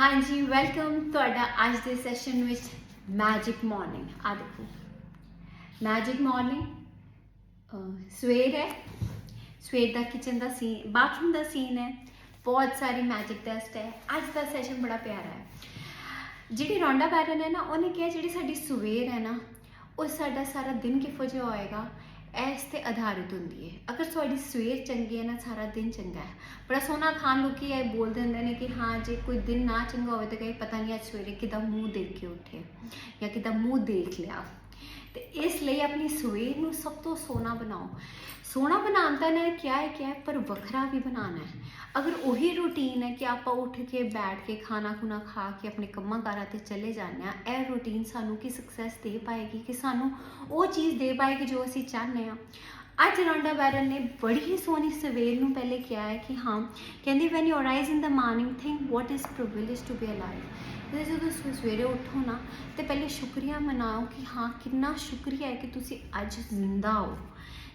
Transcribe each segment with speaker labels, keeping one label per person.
Speaker 1: ਹਾਂਜੀ ਵੈਲਕਮ ਤੁਹਾਡਾ ਅੱਜ ਦੇ ਸੈਸ਼ਨ ਵਿੱਚ ਮੈਜਿਕ ਮਾਰਨਿੰਗ ਆ ਦੇਖੋ। ਮੈਜਿਕ ਮਾਰਨਿੰਗ ਸਵੇਰ ਹੈ। ਸਵੇਰ ਦਾ ਕਿਚਨ ਦਾ ਸੀਨ ਬਾਥਰੂਮ ਦਾ ਸੀਨ ਹੈ। ਬਹੁਤ ਸਾਰੀ ਮੈਜਿਕ ਡਸਟ ਹੈ। ਅੱਜ ਦਾ ਸੈਸ਼ਨ ਬੜਾ ਪਿਆਰਾ ਹੈ। ਜਿਹੜੀ ਰੌਂਡਾ ਬੈਰਨ ਹੈ ਨਾ, ਉਹਨੇ ਕਿਹਾ ਜਿਹੜੀ ਸਾਡੀ ਸਵੇਰ ਹੈ ਨਾ, ਉਹ ਸਾਡਾ ਸਾਰਾ ਦਿਨ ਕਿਹੋ ਜਿਹਾ ਹੋਏਗਾ? ਇਸ ਤੇ ਆਧਾਰਿਤ ਹੁੰਦੀ ਹੈ। ਅਗਰ ਤੁਹਾਡੀ ਸਵੇਰ ਚੰਗੀ ਹੈ ਨਾ, ਸਾਰਾ ਦਿਨ ਚੰਗਾ ਹੈ। ਬੜਾ ਸੋਹਣਾ ਖਾਨ ਲੋਕੀ ਇਹ ਬੋਲਦੇ ਹੁੰਦੇ ਨੇ ਕਿ ਹਾਂ, ਜੇ ਕੋਈ ਦਿਨ ਨਾ ਚੰਗਾ ਹੋਵੇ ਤਾਂ ਕਹੇ, ਪਤਾ ਨਹੀਂ ਅੱਜ ਸਵੇਰੇ ਕਿਦਾ ਮੂੰਹ ਦੇਖ ਕੇ ਉੱਠੇ ਜਾਂ ਕਿਦਾ ਮੂੰਹ ਦੇਖ ਲਿਆ। ਤੇ ਇਸ ਲਈ ਆਪਣੀ ਸਵੇਰ ਨੂੰ ਸਭ ਤੋਂ ਸੋਹਣਾ ਬਣਾਓ। ਸੋਹਣਾ ਬਣਾਉਣ ਦਾ ਨੇ ਕਿਹਾ ਹੈ ਕਿਹਾ ਹੈ ਪਰ ਵੱਖਰਾ ਵੀ ਬਣਾਉਣਾ ਹੈ। ਅਗਰ ਉਹੀ ਰੂਟੀਨ ਹੈ ਕਿ ਆਪਾਂ ਉੱਠ ਕੇ ਬੈਠ ਕੇ ਖਾਣਾ ਖੁਣਾ ਖਾ ਕੇ ਆਪਣੇ ਕੰਮਾਂ ਕਾਰਾਂ ਤੇ ਚਲੇ ਜਾਂਦੇ ਆ ਇਹ ਰੂਟੀਨ ਸਾਨੂੰ ਕੀ ਸਕਸੈਸ ਦੇ ਪਾਏਗੀ ਕਿ ਸਾਨੂੰ ਉਹ ਚੀਜ਼ ਦੇ ਪਾਏਗੀ ਜੋ ਅਸੀਂ ਚਾਹੁੰਦੇ ਆ ਅੱਜ ਰੌਂਡਾ ਬੈਰਨ ਨੇ ਬੜੀ ਹੀ ਸੋਹਣੀ ਸਵੇਰ ਨੂੰ ਪਹਿਲੇ ਕਿਹਾ ਹੈ ਕਿ ਹਾਂ, ਕਹਿੰਦੀ when you rise in the morning think what is privilege to be alive ਤੇ ਜਦੋਂ ਤੁਸੀਂ ਸਵੇਰੇ ਉੱਠੋ ਨਾ, ਤੇ ਪਹਿਲੇ ਸ਼ੁਕਰੀਆ ਮਨਾਓ ਕਿ ਹਾਂ, ਕਿੰਨਾ ਸ਼ੁਕਰੀਆ ਹੈ ਕਿ ਤੁਸੀਂ ਅੱਜ ਜ਼ਿੰਦਾ ਹੋ।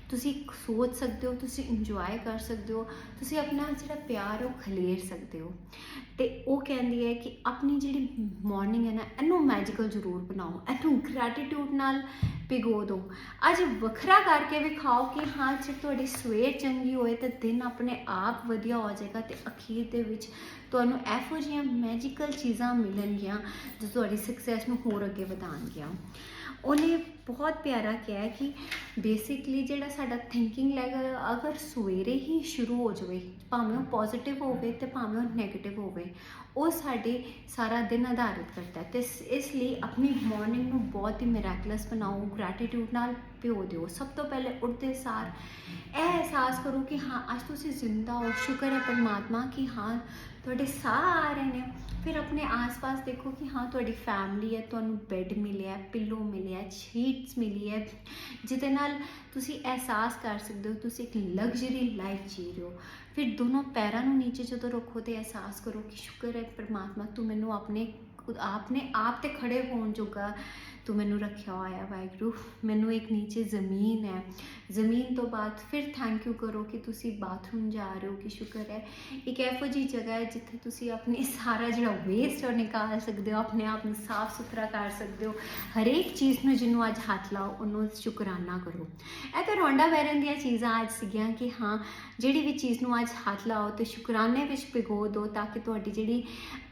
Speaker 1: ਤੁਸੀਂ ਸੋਚ ਸਕਦੇ ਹੋ, ਤੁਸੀਂ ਇੰਜੋਏ ਕਰ ਸਕਦੇ ਹੋ, ਤੁਸੀਂ ਆਪਣਾ ਜਿਹੜਾ ਪਿਆਰ ਉਹ ਖਲੇਰ ਸਕਦੇ ਹੋ। ਤੇ ਉਹ ਕਹਿੰਦੀ ਹੈ ਕਿ ਆਪਣੀ ਜਿਹੜੀ ਮਾਰਨਿੰਗ ਹੈ ਨਾ, ਇਹਨੂੰ ਮੈਜੀਕਲ ਜ਼ਰੂਰ ਬਣਾਓ, ਇਹਨੂੰ ਗ੍ਰੈਟੀਟਿਊਡ ਨਾਲ ਭਿਗੋ ਦਿਓ। ਅੱਜ ਵੱਖਰਾ ਕਰਕੇ ਵਿਖਾਓ ਕਿ ਹਾਂ, ਜੇ ਤੁਹਾਡੀ ਸਵੇਰ ਚੰਗੀ ਹੋਏ ਤਾਂ ਦਿਨ ਆਪਣੇ ਆਪ ਵਧੀਆ ਹੋ ਜਾਏਗਾ ਤੇ ਅਖੀਰ ਦੇ ਵਿੱਚ ਤੁਹਾਨੂੰ ਇਹੋ ਜਿਹੀਆਂ ਮੈਜੀਕਲ ਚੀਜ਼ਾਂ ਮਿਲਣਗੀਆਂ ਜੋ ਤੁਹਾਡੀ ਸਕਸੈਸ ਨੂੰ ਹੋਰ ਅੱਗੇ ਵਧਾਉਣਗੀਆਂ। ਉਹਨੇ ਬਹੁਤ ਪਿਆਰਾ ਕਿਹਾ ਕਿ ਬੇਸਿਕਲੀ ਜਿਹੜਾ ਸਾਡਾ ਥਿੰਕਿੰਗ ਲੈਵਲ ਅਗਰ ਸਵੇਰੇ ਹੀ ਸ਼ੁਰੂ ਹੋ ਜਾਵੇ, ਭਾਵੇਂ ਉਹ ਪੋਜ਼ਿਟਿਵ ਹੋਵੇ ਤੇ ਭਾਵੇਂ ਉਹ ਨੈਗੇਟਿਵ ਹੋਵੇ ਉਹ ਸਾਡੇ ਸਾਰਾ ਦਿਨ ਆਧਾਰਿਤ ਕਰਦਾ ਹੈ। ਤੇ ਇਸ- ਲਈ ਆਪਣੀ ਮਾਰਨਿੰਗ ਨੂੰ ਬਹੁਤ ਹੀ ਮਿਰਾਕਲਸ ਬਣਾਓ ਗ੍ਰੈਟੀਟਿਊਡ ਨਾਲ ਪਿਓ ਦਿਓ। ਸਭ ਤੋਂ ਪਹਿਲੇ ਉੱਠਦੇ ਸਾਰ ਇਹ ਅਹਿਸਾਸ ਕਰੋ ਕਿ ਹਾਂ, ਅੱਜ ਤੁਸੀਂ ਜ਼ਿੰਦਾ ਹੋ। ਸ਼ੁਕਰ ਹੈ ਪਰਮਾਤਮਾ ਕਿ ਹਾਂ, ਤੁਹਾਡੇ ਸਾਹ ਆ ਰਹੇ ਨੇ ਫਿਰ ਆਪਣੇ ਆਸ-ਪਾਸ ਦੇਖੋ ਕਿ ਹਾਂ, ਤੁਹਾਡੀ ਫੈਮਿਲੀ ਹੈ, ਤੁਹਾਨੂੰ ਬੈੱਡ ਮਿਲਿਆ ਹੈ ਪਿੱਲੋ ਮਿਲਿਆ ਸ਼ੀਟਸ ਮਿਲੀ ਹੈ ਜਿਹਦੇ ਨਾਲ ਤੁਸੀਂ ਅਹਿਸਾਸ ਕਰ ਸਕਦੇ ਹੋ, ਤੁਸੀਂ ਇੱਕ ਲਗਜ਼ਰੀ ਲਾਈਫ ਜੀ ਰਹੇ ਹੋ। ਫਿਰ ਦੋਨੋਂ ਪੈਰਾਂ ਨੂੰ ਨੀਚੇ ਜਦੋਂ ਰੱਖੋ ਤੇ ਅਹਿਸਾਸ ਕਰੋ ਕਿ ਸ਼ੁਕਰ ਹੈ ਪਰਮਾਤਮਾ ਤੂੰ ਮੈਨੂੰ ਆਪਣੇ ਆਪਨੇ ਆਪ ਤੇ ਖੜੇ ਹੋਣ ਜੋਗਾ ਤੂੰ ਮੈਨੂੰ ਰੱਖਿਆ ਹੋਇਆ ਵਾਹਿਗੁਰੂ। ਮੈਨੂੰ ਇੱਕ ਨੀਚੇ ਜ਼ਮੀਨ ਹੈ। ਜ਼ਮੀਨ ਤੋਂ ਬਾਅਦ ਫਿਰ ਥੈਂਕ ਯੂ ਕਰੋ ਕਿ ਤੁਸੀਂ ਬਾਥਰੂਮ ਜਾ ਰਹੇ ਹੋ, ਕਿ ਸ਼ੁਕਰ ਹੈ। ਇੱਕ ਇਹੋ ਜਿਹੀ ਜਗ੍ਹਾ ਹੈ ਜਿੱਥੇ ਤੁਸੀਂ ਆਪਣੀ ਸਾਰਾ ਜਿਹੜਾ ਵੇਸਟ ਉਹ ਨਿਕਾਲ ਸਕਦੇ ਹੋ, ਆਪਣੇ ਆਪ ਨੂੰ ਸਾਫ਼ ਸੁਥਰਾ ਕਰ ਸਕਦੇ ਹੋ। ਹਰੇਕ ਚੀਜ਼ ਨੂੰ ਜਿਹਨੂੰ ਅੱਜ ਹੱਥ ਲਾਓ, ਉਹਨੂੰ ਸ਼ੁਕਰਾਨਾ ਕਰੋ। ਇਹ ਤਾਂ ਰੋਂਡਾ ਵੈਰਨ ਦੀਆਂ ਚੀਜ਼ਾਂ ਅੱਜ ਸੀਗੀਆਂ ਕਿ ਹਾਂ, ਜਿਹੜੀ ਵੀ ਚੀਜ਼ ਨੂੰ ਅੱਜ ਹੱਥ ਲਾਓ ਤੇ ਸ਼ੁਕਰਾਨੇ ਵਿੱਚ ਭਿਗੋ ਦਿਓ ਤਾਂ ਕਿ ਤੁਹਾਡੀ ਜਿਹੜੀ,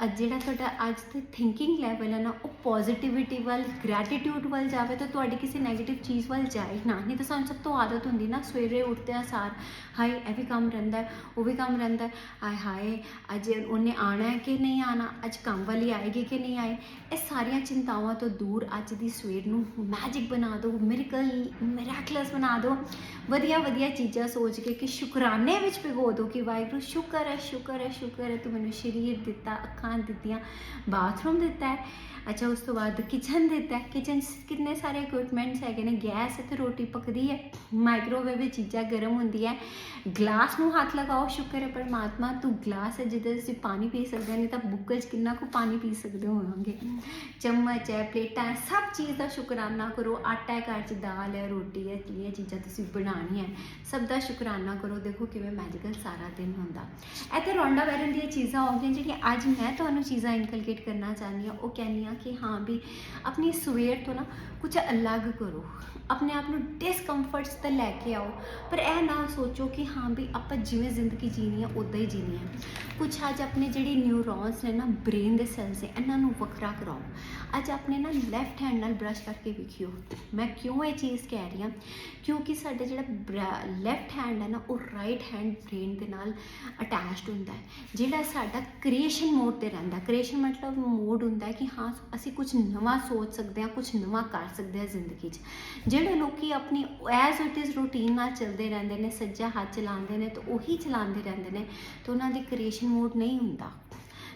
Speaker 1: ਅੱਜ ਜਿਹੜਾ ਤੁਹਾਡਾ ਅੱਜ ਦੀ ਥਿੰਕਿੰਗ ਲੈਵਲ ਹੈ ਨਾ, ਉਹ ਪੋਜ਼ਿਟਿਵਿਟੀ ਵੱਲ ਗ੍ਰੈਟੀਟਿਊਡ ਵੱਲ ਜਾਵੇ ਤਾਂ ਤੁਹਾਡੀ ਕਿਸੇ ਨੈਗੇਟਿਵ ਚੀਜ਼ ਵੱਲ ਜਾਏ ਨਾ। ਨਹੀਂ ਤਾਂ ਸਾਨੂੰ ਸਭ ਤੋਂ ਆਦਤ ਹੁੰਦੀ ਨਾ, ਸਵੇਰੇ ਉੱਠਦੇ ਆ ਸਾਰ, ਹਾਏ, ਇਹ ਵੀ ਕੰਮ ਰਹਿੰਦਾ ਉਹ ਵੀ ਕੰਮ ਰਹਿੰਦਾ ਆਏ ਹਾਏ, ਅੱਜ ਉਹਨੇ ਆਣਾ ਹੈ ਕਿ ਨਹੀਂ ਆਣਾ ਅੱਜ ਕੰਮ ਵਾਲੀ ਆਏਗੀ ਕਿ ਨਹੀਂ ਆਏ? ਇਹ ਸਾਰੀਆਂ ਚਿੰਤਾਵਾਂ ਤੋਂ ਦੂਰ ਅੱਜ ਦੀ ਸਵੇਰ ਨੂੰ ਮੈਜਿਕ ਬਣਾ ਦਿਓ ਮਿਰਕਲ ਮਿਰਾਕਲਸ ਬਣਾ ਦਿਓ। ਵਧੀਆ ਵਧੀਆ ਚੀਜ਼ਾਂ ਸੋਚ ਕੇ ਕਿ ਸ਼ੁਕਰਾਨੇ ਵਿੱਚ ਭਿਗੋ ਦਿਓ ਕਿ ਵਾਹਿਗੁਰੂ, ਸ਼ੁਕਰ ਹੈ ਸ਼ੁਕਰ ਹੈ ਸ਼ੁਕਰ ਹੈ, ਤੂੰ ਮੈਨੂੰ ਸਰੀਰ ਦਿੱਤਾ, ਅੱਖਾਂ ਦਿੱਤੀਆਂ, ਬਾਥਰੂਮ ਦਿੱਤਾ ਹੈ। ਅੱਛਾ ਉਸ ਤੋਂ ਬਾਅਦ ਕਿਚਨ ਦਿੱਤਾ ਹੈ। ਕਿਚਨ 'ਚ ਕਿੰਨੇ ਸਾਰੇ ਇਕਵਿਪਮੈਂਟਸ ਹੈਗੇ ਨੇ। ਗੈਸ ਤੇ ਰੋਟੀ ਪੱਕਦੀ ਹੈ। ਮਾਈਕ੍ਰੋਵੇਵ ਵਿੱਚ ਚੀਜ਼ਾਂ ਗਰਮ ਹੁੰਦੀ ਹੈ। ਗਲਾਸ ਨੂੰ ਹੱਥ ਲਗਾਓ ਸ਼ੁਕਰ ਹੈ ਪਰਮਾਤਮਾ ਤੂੰ ਗਲਾਸ ਹੈ ਜਿਹਦੇ 'ਚ ਪਾਣੀ ਪੀ ਸਕਦੇ ਹਾਂ ਨਹੀਂ ਤਾਂ ਬੁੱਕਲ 'ਚ ਕਿੰਨਾ ਕੁ ਪਾਣੀ ਪੀ ਸਕਦੇ ਹੋਵਾਂਗੇ। ਚਮਚ ਹੈ ਪਲੇਟਾਂ ਸਭ ਚੀਜ਼ ਦਾ ਸ਼ੁਕਰਾਨਾ ਕਰੋ। ਆਟਾ ਹੈ ਘਰ 'ਚ ਦਾਲ ਹੈ ਰੋਟੀ ਹੈ ਕਿਹੜੀਆਂ ਚੀਜ਼ਾਂ ਤੁਸੀਂ ਬਣਾਉਣੀਆਂ ਹੈ, ਸਭ ਦਾ ਸ਼ੁਕਰਾਨਾ ਕਰੋ। ਦੇਖੋ ਕਿਵੇਂ ਮੈਜੀਕਲ ਸਾਰਾ ਦਿਨ ਹੁੰਦਾ। ਇੱਥੇ ਤੇ ਰੌਂਡਾ ਵੈਰਨ ਦੀਆਂ ਚੀਜ਼ਾਂ ਹੋ ਗਈਆਂ ਜਿਹੜੀਆਂ ਅੱਜ ਮੈਂ ਤੁਹਾਨੂੰ ਚੀਜ਼ਾਂ ਇਨਕਲਕੇਟ ਕਰਨਾ ਚਾਹੁੰਦੀ ਹਾਂ, ਉਹ ਕਹਿੰਦੀ ਹਾਂ ਕਿ ਹਾਂ ਵੀ ਆਪਣੀ ਸਵੇਰ ਤੋਂ ਨਾ ਕੁਝ ਅਲੱਗ ਕਰੋ। ਆਪਣੇ ਆਪ ਨੂੰ ਡਿਸਕੰਫਰਟਸ ਤੇ ਲੈ ਕੇ ਆਓ। ਪਰ ਇਹ ਨਾ ਸੋਚੋ ਕਿ ਹਾਂ ਵੀ ਆਪਾਂ ਜਿਵੇਂ ਜ਼ਿੰਦਗੀ ਜੀਣੀ ਹੈ ਉਦਾਂ ਹੀ ਜੀਣੀ ਹੈ। ਕੁਝ ਅੱਜ ਆਪਣੇ ਜਿਹੜੀ ਨਿਊਰੋਨਸ ਨੇ ਨਾ ਬ੍ਰੇਨ ਦੇ ਸੈਲਸ ਨੇ, ਇਹਨਾਂ ਨੂੰ ਵੱਖਰਾ ਕਰਾਓ। ਅੱਜ ਆਪਣੇ ਨਾ ਲੈਫਟ ਹੈਂਡ ਨਾਲ ਬ੍ਰਸ਼ ਕਰਕੇ ਵੇਖਿਓ। ਮੈਂ ਕਿਉਂ ਇਹ ਚੀਜ਼ ਕਹਿ ਰਹੀ ਹਾਂ? ਕਿਉਂਕਿ ਸਾਡਾ ਜਿਹੜਾ ਲੈਫਟ ਹੈਂਡ ਹੈ ਨਾ, ਉਹ ਰਾਈਟ ਹੈਂਡ ਬ੍ਰੇਨ ਦੇ ਨਾਲ ਅਟੈਚਡ ਹੁੰਦਾ ਹੈ। ਜਿਹੜਾ ਸਾਡਾ ਕ੍ਰੀਏਸ਼ਨ ਮੋਡ ਤੇ ਰਹਿੰਦਾ ਕ੍ਰੀਏਸ਼ਨ ਮਤਲਬ ਮੋਡ ਹੁੰਦਾ ਕਿ ਹਾਂ, ਅਸੀਂ ਕੁਝ ਨਵਾਂ ਸੋਚ ਸਕਦੇ ਹਾਂ ਕੁਝ ਨਵਾਂ ਕਰ ਸਕਦੇ ਹਾਂ ਜ਼ਿੰਦਗੀ 'ਚ। ਜਿਹੜੇ ਲੋਕੀ ਆਪਣੀ ਐਜ਼ ਇਟ ਇਜ਼ ਰੂਟੀਨ ਨਾਲ ਚੱਲਦੇ ਰਹਿੰਦੇ ਨੇ, ਸੱਜਾ ਹੱਥ ਚਲਾਉਂਦੇ ਨੇ ਤਾਂ ਉਹੀ ਚਲਾਉਂਦੇ ਰਹਿੰਦੇ ਨੇ, ਤੇ ਉਹਨਾਂ ਦੀ ਕ੍ਰੀਏਸ਼ਨ ਮੋਡ ਨਹੀਂ ਹੁੰਦਾ।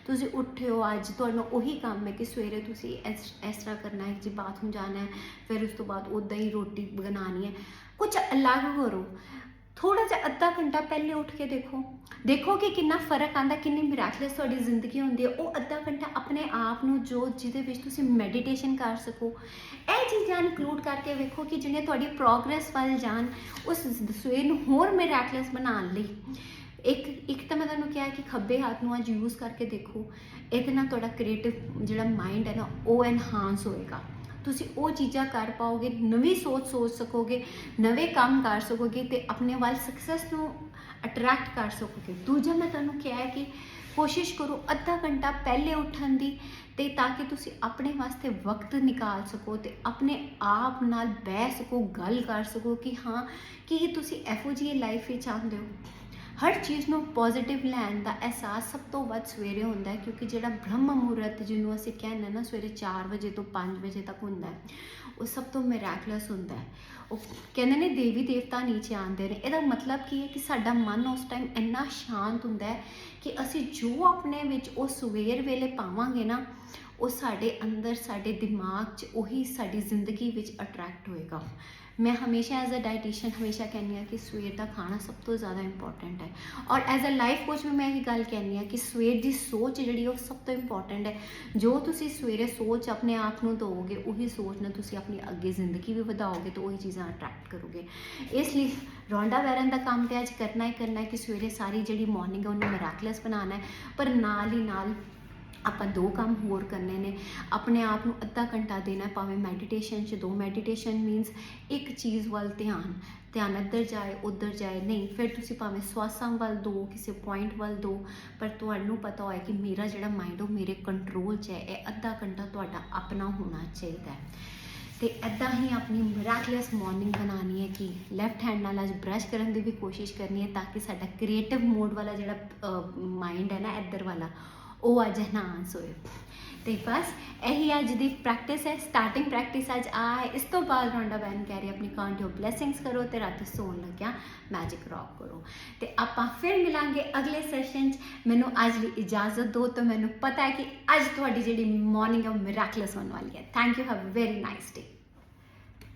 Speaker 1: ਤੁਸੀਂ ਉੱਠੇ ਹੋ ਅੱਜ ਤੁਹਾਨੂੰ ਉਹੀ ਕੰਮ ਹੈ ਕਿ ਸਵੇਰੇ ਤੁਸੀਂ ਇਸ ਇਸ ਤਰ੍ਹਾਂ ਕਰਨਾ ਹੈ ਜੀ ਬਾਥਰੂਮ ਜਾਣਾ ਹੈ, ਫਿਰ ਉਸ ਤੋਂ ਬਾਅਦ ਉਦਾਂ ਹੀ ਰੋਟੀ ਬਣਾਉਣੀ ਹੈ। ਕੁਝ ਅਲੱਗ ਕਰੋ। ਥੋੜਾ ਜਿਹਾ ਅੱਧਾ ਘੰਟਾ ਪਹਿਲੇ ਉੱਠ ਕੇ ਦੇਖੋ। ਦੇਖੋ ਕਿ ਕਿੰਨਾ ਫ਼ਰਕ ਆਂਦਾ ਕਿੰਨੀ ਮਿਰਾਕਲਸ ਤੁਹਾਡੀ ਜ਼ਿੰਦਗੀ ਹੁੰਦੀ ਹੈ। ਉਹ ਅੱਧਾ ਘੰਟਾ ਆਪਣੇ ਆਪ ਨੂੰ ਜੋ ਜਿਹਦੇ ਵਿੱਚ ਤੁਸੀਂ ਮੈਡੀਟੇਸ਼ਨ ਕਰ ਸਕੋ। ਇਹ ਚੀਜ਼ਾਂ ਇਨਕਲੂਡ ਕਰਕੇ ਵੇਖੋ ਕਿ ਜਿਹੜੀਆਂ ਤੁਹਾਡੀ ਪ੍ਰੋਗਰੈਸ ਵੱਲ ਜਾਣ, ਉਸ ਸਵੇਰ ਨੂੰ ਹੋਰ ਮਿਰਾਕਲਸ ਬਣਾਉਣ ਲਈ। ਇੱਕ ਇੱਕ ਤਾਂ ਮੈਂ ਤੁਹਾਨੂੰ ਕਿਹਾ ਕਿ ਖੱਬੇ ਹੱਥ ਨੂੰ ਅੱਜ ਯੂਜ਼ ਕਰਕੇ ਦੇਖੋ। ਇਹਦੇ ਨਾਲ ਤੁਹਾਡਾ ਕ੍ਰੀਏਟਿਵ ਜਿਹੜਾ ਮਾਈਂਡ ਹੈ ਨਾ, ਉਹ ਐਨਹਾਂਸ ਹੋਏਗਾ। ਤੁਸੀਂ ਉਹ ਚੀਜ਼ਾਂ ਕਰ ਪਾਓਗੇ, ਨਵੀਂ ਸੋਚ ਸੋਚ ਸਕੋਗੇ, ਨਵੇਂ ਕੰਮ ਕਰ ਸਕੋਗੇ ਤੇ ਆਪਣੇ ਵੱਲ ਸਕਸੈਸ ਨੂੰ ਅਟਰੈਕਟ ਕਰ ਸਕੋਗੇ। ਦੂਜਾ ਮੈਂ ਤੁਹਾਨੂੰ ਕਿਹਾ ਹੈ ਕਿ ਕੋਸ਼ਿਸ਼ ਕਰੋ ਅੱਧਾ ਘੰਟਾ ਪਹਿਲੇ ਉੱਠਣ ਦੀ ਤੇ ਤਾਂ ਕਿ ਤੁਸੀਂ ਆਪਣੇ ਵਾਸਤੇ ਵਕਤ ਨਿਕਾਲ ਸਕੋ ਤੇ ਆਪਣੇ ਆਪ ਨਾਲ ਬਹਿ ਸਕੋ, ਗੱਲ ਕਰ ਸਕੋ ਕਿ ਹਾਂ, ਕੀ ਤੁਸੀਂ ਇਹੋ ਜਿਹੀ ਲਾਈਫ ਵਿੱਚ ਚਾਹੁੰਦੇ ਹੋ? ਹਰ ਚੀਜ਼ ਨੂੰ ਪੋਜ਼ਿਟਿਵ ਲੈਣ ਦਾ ਅਹਿਸਾਸ ਸਭ ਤੋਂ ਵੱਧ ਸਵੇਰੇ ਹੁੰਦਾ ਹੈ, ਕਿਉਂਕਿ ਜਿਹੜਾ ਬ੍ਰਹਮ ਮੁਹੂਰਤ ਜਿਹਨੂੰ ਅਸੀਂ ਕਹਿੰਦੇ ਨਾ, ਸਵੇਰੇ 4 ਵਜੇ ਤੋਂ 5 ਵਜੇ ਤੱਕ ਹੁੰਦਾ ਹੈ, ਉਹ ਸਭ ਤੋਂ ਮਿਰਾਕਲਸ ਹੁੰਦਾ ਹੈ। ਉਹ ਕਹਿੰਦੇ ਨੇ ਦੇਵੀ ਦੇਵਤਾ ਨੀਚੇ ਆਉਂਦੇ ਨੇ। ਇਹਦਾ ਮਤਲਬ ਕੀ ਹੈ ਕਿ ਸਾਡਾ ਮਨ ਉਸ ਟਾਈਮ ਇੰਨਾ ਸ਼ਾਂਤ ਹੁੰਦਾ ਹੈ ਕਿ ਅਸੀਂ ਜੋ ਆਪਣੇ ਵਿੱਚ ਉਹ ਸਵੇਰ ਵੇਲੇ ਪਾਵਾਂਗੇ ਨਾ ਉਹ ਸਾਡੇ ਅੰਦਰ, ਸਾਡੇ ਦਿਮਾਗ 'ਚ ਉਹੀ ਸਾਡੀ ਜ਼ਿੰਦਗੀ ਵਿੱਚ ਅਟਰੈਕਟ ਹੋਏਗਾ। ਮੈਂ ਹਮੇਸ਼ਾ ਐਜ਼ ਅ ਡਾਈਟੀਸ਼ੀਅਨ ਹਮੇਸ਼ਾ ਕਹਿੰਦੀ ਹਾਂ ਕਿ ਸਵੇਰ ਦਾ ਖਾਣਾ ਸਭ ਤੋਂ ਜ਼ਿਆਦਾ ਇੰਪੋਰਟੈਂਟ ਹੈ। ਔਰ ਐਜ਼ ਅ ਲਾਈਫ ਕੋਚ ਵੀ ਮੈਂ ਇਹ ਗੱਲ ਕਹਿੰਦੀ ਹਾਂ ਕਿ ਸਵੇਰ ਦੀ ਸੋਚ ਜਿਹੜੀ ਉਹ ਸਭ ਤੋਂ ਇੰਪੋਰਟੈਂਟ ਹੈ। ਜੋ ਤੁਸੀਂ ਸਵੇਰੇ ਸੋਚ ਆਪਣੇ ਆਪ ਨੂੰ ਦਿਓਗੇ ਉਹੀ ਸੋਚ ਨਾਲ ਤੁਸੀਂ ਆਪਣੀ ਅੱਗੇ ਜ਼ਿੰਦਗੀ ਵੀ ਵਧਾਓਗੇ ਤੇ ਉਹੀ ਚੀਜ਼ਾਂ ਅਟਰੈਕਟ ਕਰੋਗੇ। ਇਸ ਲਈ ਰੌਂਡਾ ਵੈਰਨ ਦਾ ਕੰਮ ਤੇ ਅੱਜ ਕਰਨਾ ਹੀ ਕਰਨਾ ਹੈ ਕਿ ਸਵੇਰੇ ਸਾਰੀ ਜਿਹੜੀ ਮਾਰਨਿੰਗ ਹੈ ਉਹਨੂੰ ਮਿਰਾਕਲਸ ਬਣਾਉਣਾ ਹੈ। ਪਰ ਨਾਲ ਹੀ ਨਾਲ ਆਪਾਂ ਦੋ ਕੰਮ ਹੋਰ ਕਰਨੇ ਨੇ। ਆਪਣੇ ਆਪ ਨੂੰ ਅੱਧਾ ਘੰਟਾ ਦੇਣਾ, ਭਾਵੇਂ ਮੈਡੀਟੇਸ਼ਨ 'ਚ ਦੋ। ਮੈਡੀਟੇਸ਼ਨ ਮੀਨਸ ਇੱਕ ਚੀਜ਼ ਵੱਲ ਧਿਆਨ। ਧਿਆਨ ਇੱਧਰ ਜਾਏ, ਉੱਧਰ ਜਾਏ। ਨਹੀਂ, ਫਿਰ ਤੁਸੀਂ ਭਾਵੇਂ ਸਵਾਸਾਂ ਵੱਲ ਦੋ, ਕਿਸੇ ਪੁਆਇੰਟ ਵੱਲ ਦੋ, ਪਰ ਤੁਹਾਨੂੰ ਪਤਾ ਹੋਏ ਕਿ ਮੇਰਾ ਜਿਹੜਾ ਮਾਈਂਡ ਉਹ ਮੇਰੇ ਕੰਟਰੋਲ 'ਚ ਹੈ। ਇਹ ਅੱਧਾ ਘੰਟਾ ਤੁਹਾਡਾ ਆਪਣਾ ਹੋਣਾ ਚਾਹੀਦਾ ਹੈ। ਤੇ ਐਦਾਂ ਹੀ ਆਪਣੀ ਮਿਰਾਕਲਸ ਮਾਰਨਿੰਗ ਬਣਾਉਣੀ ਹੈ ਕਿ ਲੈਫਟ ਹੈਂਡ ਨਾਲ ਅੱਜ ਬ੍ਰਸ਼ ਕਰਨ ਦੀ ਵੀ ਕੋਸ਼ਿਸ਼ ਕਰਨੀ ਹੈ ਤਾਂ ਕਿ ਸਾਡਾ ਕ੍ਰੀਏਟਿਵ ਮੋਡ ਵਾਲਾ ਜਿਹੜਾ ਮਾਈਂਡ ਹੈ ਨਾ ਇੱਧਰ ਵਾਲਾ ਉਹ ਅੱਜ ਐਨਹਾਂਸ ਹੋਏ ਤੇ ਬਸ ਇਹੀ ਅੱਜ ਦੀ ਪ੍ਰੈਕਟਿਸ ਹੈ ਸਟਾਰਟਿੰਗ ਪ੍ਰੈਕਟਿਸ ਅੱਜ ਆ ਹੈ। ਇਸ ਤੋਂ ਬਾਅਦ ਰੌਂਡਾ ਬੈਨ ਕਹਿ ਰਹੀ, ਆਪਣੀ ਕਾਊਂਟ ਆਫ ਬਲੇਸਿੰਗਸ ਕਰੋ ਤੇ ਰਾਤ ਸੌਣ ਲੱਗਿਆ ਮੈਜਿਕ ਰੌਕ ਕਰੋ। ਤੇ ਆਪਾਂ ਫਿਰ ਮਿਲਾਂਗੇ ਅਗਲੇ ਸੈਸ਼ਨ 'ਚ। ਮੈਨੂੰ ਅੱਜ ਲਈ ਇਜਾਜ਼ਤ ਦਿਓ ਤਾਂ ਮੈਨੂੰ ਪਤਾ ਹੈ ਕਿ ਅੱਜ ਤੁਹਾਡੀ ਜਿਹੜੀ ਮਾਰਨਿੰਗ ਹੈ ਉਹ ਮਿਰਾਕਲਸ ਹੋਣ ਵਾਲੀ ਹੈ। Thank you have a very nice day